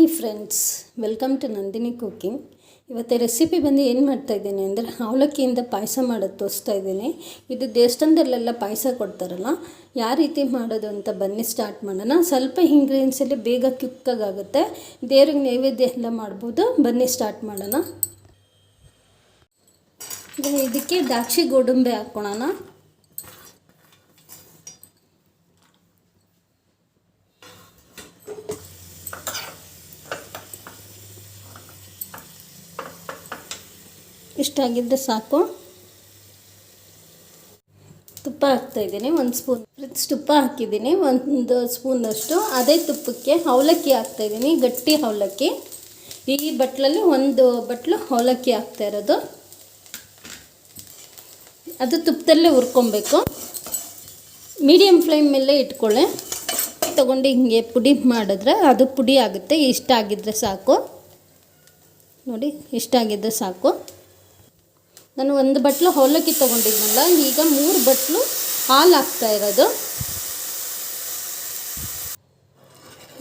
Hi friends, welcome to Nandini cooking ಇವತ್ತು recipe ಬಂದು ಏನು ಮಾಡ್ತಾ ಇದ್ದೀನಿ ಅಂದರೆ ಅವಲಕ್ಕಿಯಿಂದ ಪಾಯಸ ಮಾಡೋದು ತೋರಿಸ್ತಾ ಇದ್ದೀನಿ. ಇದು ದೇವಸ್ಥಾನದಲ್ಲೆಲ್ಲ ಪಾಯಸ ಕೊಡ್ತಾರಲ್ಲ, ಯಾವ ರೀತಿ ಮಾಡೋದು ಅಂತ ಬನ್ನಿ ಸ್ಟಾರ್ಟ್ ಮಾಡೋಣ. ಸ್ವಲ್ಪ ಇಂಗ್ರೀಡಿಯೆಂಟ್ಸಲ್ಲಿ ಬೇಗ ಕ್ಯುಕ್ಕಾಗುತ್ತೆ ದೇವ್ರಿಗೆ ನೈವೇದ್ಯ ಎಲ್ಲ ಮಾಡ್ಬೋದು, ಬನ್ನಿ ಸ್ಟಾರ್ಟ್ ಮಾಡೋಣ. ಇದಕ್ಕೆ ದ್ರಾಕ್ಷಿ ಗೋಡಂಬಿ ಹಾಕ್ಕೊಳೋಣ ಇಷ್ಟಾಗಿದ್ದರೆ ಸಾಕು. ತುಪ್ಪ ಹಾಕ್ತಾಯಿದ್ದೀನಿ ಒಂದು ಸ್ಪೂನ್. ತುಪ್ಪ ಹಾಕಿದ್ದೀನಿ, ಒಂದು ಸ್ಪೂನಷ್ಟು ಅದೇ ತುಪ್ಪಕ್ಕೆ ಅವಲಕ್ಕಿ ಹಾಕ್ತಾಯಿದ್ದೀನಿ ಗಟ್ಟಿ ಅವಲಕ್ಕಿ. ಈ ಬಟ್ಲಲ್ಲಿ ಒಂದು ಬಟ್ಲು ಅವಲಕ್ಕಿ ಹಾಕ್ತಾ ಇರೋದು. ಅದು ತುಪ್ಪದಲ್ಲೇ ಹುರ್ಕೊಬೇಕು. ಮೀಡಿಯಮ್ ಫ್ಲೇಮ್ ಮೇಲೆ ಇಟ್ಕೊಳ್ಳಿ. ತೊಗೊಂಡು ಹಿಂಗೆ ಪುಡಿ ಮಾಡಿದ್ರೆ ಅದು ಪುಡಿ ಆಗುತ್ತೆ, ಇಷ್ಟ ಆಗಿದ್ದರೆ ಸಾಕು. ನೋಡಿ, ಇಷ್ಟ ಆಗಿದ್ದರೆ ಸಾಕು. ನಾನು ಒಂದು ಬಟ್ಲು ಅವಲಕ್ಕಿ ತೊಗೊಂಡಿದ್ನಲ್ಲ, ಈಗ ಮೂರು ಬಟ್ಲು ಹಾಲು ಹಾಕ್ತಾ ಇರೋದು.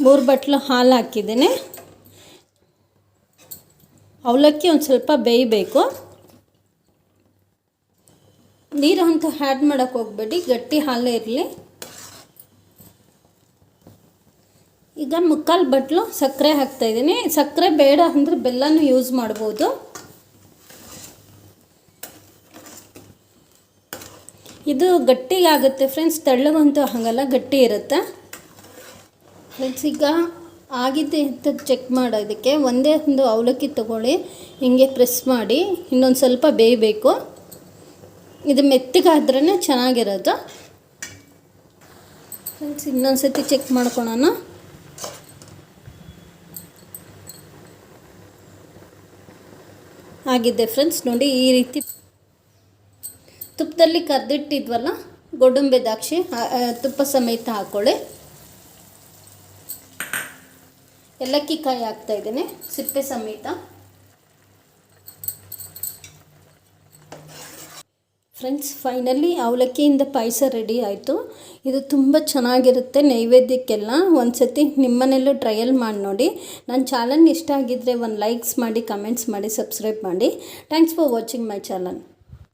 ಮೂರು ಬಟ್ಲು ಹಾಲು ಹಾಕಿದ್ದೀನಿ ಅವಲಕ್ಕಿ ಒಂದು ಸ್ವಲ್ಪ ಬೇಯಬೇಕು. ನೀರು ಅಂತ ಆ್ಯಡ್ ಮಾಡೋಕ್ಕೆ ಹೋಗಬೇಡಿ, ಗಟ್ಟಿ ಹಾಲೇ ಇರಲಿ. ಈಗ ಮುಕ್ಕಾಲು ಬಟ್ಲು ಸಕ್ಕರೆ ಹಾಕ್ತಾಯಿದ್ದೀನಿ ಸಕ್ಕರೆ ಬೇಡ ಅಂದರೆ ಬೆಲ್ಲನೂ ಯೂಸ್ ಮಾಡ್ಬೋದು. ಇದು ಗಟ್ಟಿಯಾಗುತ್ತೆ ಫ್ರೆಂಡ್ಸ್ ತೆಳ್ಳಗಂತೂ ಹಾಗಲ್ಲ, ಗಟ್ಟಿ ಇರುತ್ತೆ. ಫ್ರೆಂಡ್ಸ್ ಈಗ ಆಗಿದೆ ಅಂತ ಚೆಕ್ ಮಾಡೋದಕ್ಕೆ ಒಂದೇ ಒಂದು ಅವಲಕ್ಕಿ ತೊಗೊಳ್ಳಿ. ಹಿಂಗೆ ಪ್ರೆಸ್ ಮಾಡಿ, ಇನ್ನೊಂದು ಸ್ವಲ್ಪ ಬೇಯಬೇಕು. ಇದು ಮೆತ್ತಗಾದ್ರೇ ಚೆನ್ನಾಗಿರೋದು. ಫ್ರೆಂಡ್ಸ್ ಇನ್ನೊಂದು ಸತಿ ಚೆಕ್ ಮಾಡ್ಕೊಳೋಣ. ಆಗಿದೆ ಫ್ರೆಂಡ್ಸ್ ನೋಡಿ ಈ ರೀತಿ ತುಪ್ಪದಲ್ಲಿ ಕರ್ದಿಟ್ಟಿದ್ವಲ್ಲ, ಗೋಡಂಬಿ ದ್ರಾಕ್ಷಿ ತುಪ್ಪ ಸಮೇತ ಹಾಕ್ಕೊಳ್ಳಿ ಏಲಕ್ಕಿ ಕಾಯಿ ಹಾಕ್ತಾ ಇದ್ದೀನಿ, ಸಿಪ್ಪೆ ಸಮೇತ. ಫ್ರೆಂಡ್ಸ್, ಫೈನಲಿ ಅವಲಕ್ಕಿಯಿಂದ ಪಾಯಸ ರೆಡಿ ಆಯಿತು. ಇದು ತುಂಬ ಚೆನ್ನಾಗಿರುತ್ತೆ ನೈವೇದ್ಯಕ್ಕೆಲ್ಲ. ಒಂದು ಸತಿ ನಿಮ್ಮನೆಯಲ್ಲೂ ಟ್ರಯಲ್ ಮಾಡಿ ನೋಡಿ. ನನ್ನ ಚಾನಲ್ ಇಷ್ಟ ಆಗಿದ್ದರೆ ಒಂದು ಲೈಕ್ಸ್ ಮಾಡಿ ಕಮೆಂಟ್ಸ್ ಮಾಡಿ ಸಬ್ಸ್ಕ್ರೈಬ್ ಮಾಡಿ. Thanks for watching my channel